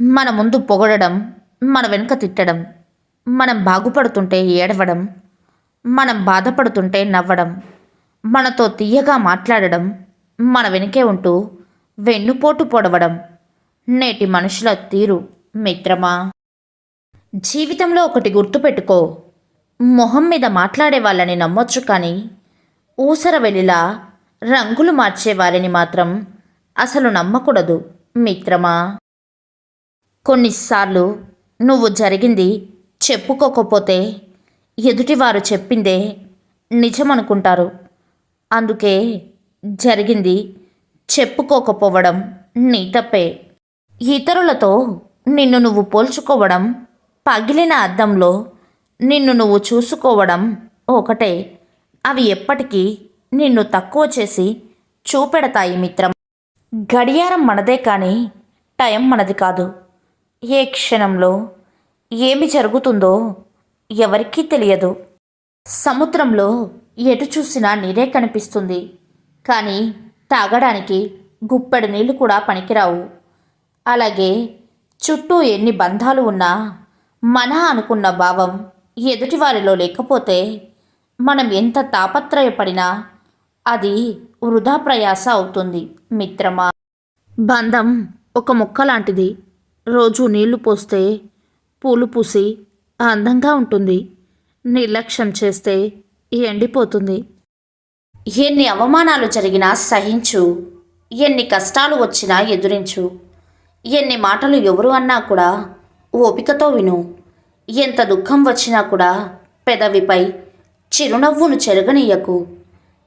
మన ముందు పొగడడం మన వెనుక తిట్టడం మనం బాగుపడుతుంటే ఏడవడం మనం బాధపడుతుంటే నవ్వడం మనతో తీయగా మాట్లాడడం మన వెనుకే ఉంటూ వెన్నుపోటు పొడవడం నేటి మనుషుల తీరు మిత్రమా? జీవితంలో ఒకటి గుర్తుపెట్టుకో. మొహం మీద మాట్లాడే వాళ్ళని నమ్మొచ్చు కానీ ఊసర వెళ్ళిలా రంగులు మార్చే వారిని మాత్రం అసలు నమ్మకూడదు మిత్రమా? కొన్నిసార్లు నువ్వు జరిగింది చెప్పుకోకపోతే ఎదుటివారు చెప్పిందే నిజమనుకుంటారు. అందుకే జరిగింది చెప్పుకోకపోవడం నీ తప్పే. ఇతరులతో నిన్ను నువ్వు పోల్చుకోవడం పగిలిన అద్దంలో నిన్ను నువ్వు చూసుకోవడం ఒకటే. అవి ఎప్పటికీ నిన్ను తక్కువ చేసి చూపెడతాయి మిత్రం. గడియారం మనదే కానీ టైం మనది కాదు. ఏ క్షణంలో ఏమి జరుగుతుందో ఎవరికీ తెలియదు. సముద్రంలో ఎటు చూసినా నీరే కనిపిస్తుంది. కానీ తాగడానికి గుప్పెడు నీళ్ళు కూడా పనికిరావు. అలాగే చుట్టూ ఎన్ని బంధాలు ఉన్నా మన అనుకున్న భావం ఎదుటివారిలో లేకపోతే మనం ఎంత తాపత్రయపడినా అది వృధా ప్రయాస అవుతుంది మిత్రమా. బంధం ఒక మొక్క లాంటిది రోజు నీళ్ళు పోస్తే పూలు పూసి అందంగా ఉంటుంది. నిర్లక్ష్యం చేస్తే ఎండిపోతుంది. ఎన్ని అవమానాలు జరిగినా సహించు. ఎన్ని కష్టాలు వచ్చినా ఎదురించు. ఎన్ని మాటలు ఎవరు అన్నా కూడా ఓపికతో విను. ఎంత దుఃఖం వచ్చినా కూడా పెదవిపై చిరునవ్వును చెరగనీయకు.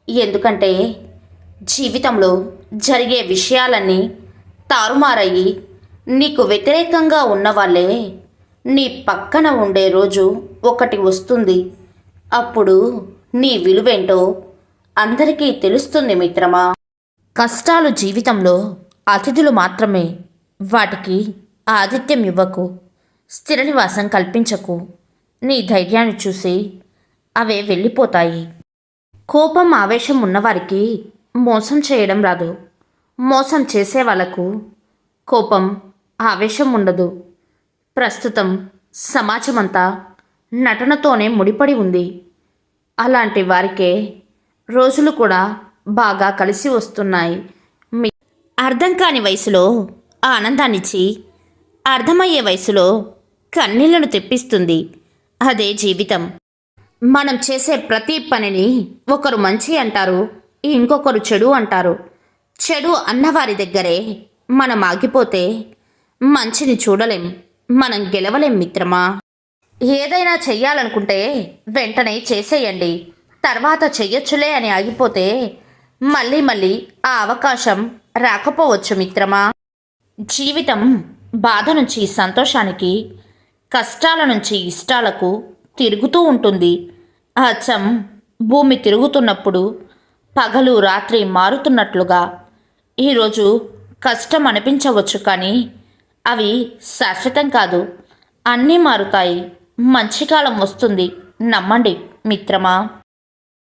ఎందుకంటే జీవితంలో జరిగే విషయాలన్నీ తారుమారయ్యి నీకు వ్యతిరేకంగా ఉన్నవాళ్ళే నీ పక్కన ఉండే రోజు ఒకటి వస్తుంది. అప్పుడు నీ విలువేంటో అందరికీ తెలుస్తుంది మిత్రమా. కష్టాలు జీవితంలో అతిథులు మాత్రమే వాటికి ఆతిథ్యం ఇవ్వకు స్థిర నివాసం కల్పించకు. నీ ధైర్యాన్ని చూసి అవే వెళ్ళిపోతాయి. కోపం ఆవేశం ఉన్నవారికి మోసం చేయడం రాదు. మోసం చేసే వాళ్ళకు కోపం ఆవేశం ఉండదు ప్రస్తుతం సమాజమంతా నటనతోనే ముడిపడి ఉంది. అలాంటి వారికే రోజులు కూడా బాగా కలిసి వస్తున్నాయి. మీ అర్థం కాని వయసులో ఆనందాన్నిచ్చి అర్థమయ్యే వయసులో కన్నీళ్ళను తెప్పిస్తుంది. అదే జీవితం. మనం చేసే ప్రతి పనిని ఒకరు మంచి అంటారు ఇంకొకరు చెడు అంటారు. చెడు అన్నవారి దగ్గరే మనం ఆగిపోతే మంచిని చూడలేం. మనం గెలవలేం మిత్రమా? ఏదైనా చెయ్యాలనుకుంటే వెంటనే చేసేయండి. తర్వాత చెయ్యొచ్చులే అని ఆగిపోతే మళ్ళీ మళ్ళీ ఆ అవకాశం రాకపోవచ్చు మిత్రమా? జీవితం బాధ నుంచి సంతోషానికి కష్టాల నుంచి ఇష్టాలకు తిరుగుతూ ఉంటుంది. అచ్చం భూమి తిరుగుతున్నప్పుడు పగలు రాత్రి మారుతున్నట్లుగా. ఈరోజు కష్టం అనిపించవచ్చు కానీ అవి శాశ్వతం కాదు. అన్నీ మారుతాయి. మంచి కాలం వస్తుంది. నమ్మండి మిత్రమా?